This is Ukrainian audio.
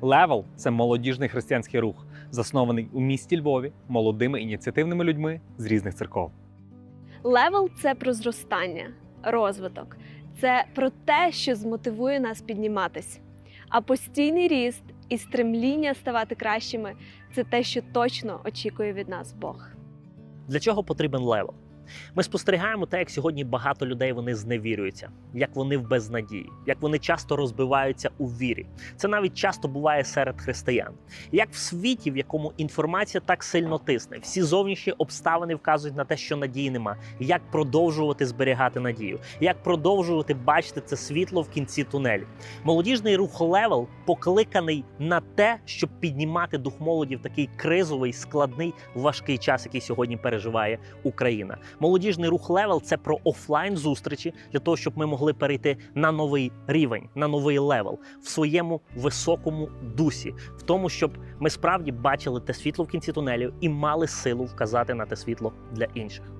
Левел це молодіжний християнський рух, заснований у місті Львові молодими ініціативними людьми з різних церков. Левел це про зростання, розвиток, це про те, що змотивує нас підніматись. А постійний ріст і стремління ставати кращими це те, що точно очікує від нас Бог. Для чого потрібен левел? Ми спостерігаємо те, як сьогодні багато людей вони зневірюються, як вони в безнадії, як вони часто розбиваються у вірі. Це навіть часто буває серед християн. Як в світі, в якому інформація так сильно тисне, всі зовнішні обставини вказують на те, що надії нема. Як продовжувати зберігати надію, як продовжувати бачити це світло в кінці тунелі. Молодіжний рух левел покликаний на те, щоб піднімати дух молоді в такий кризовий, складний, важкий час, який сьогодні переживає Україна. Молодіжний рух левел це про офлайн зустрічі для того, щоб ми могли перейти на новий рівень, на новий левел в своєму високому дусі, в тому, щоб ми справді бачили те світло в кінці тунелю і мали силу вказати на те світло для інших.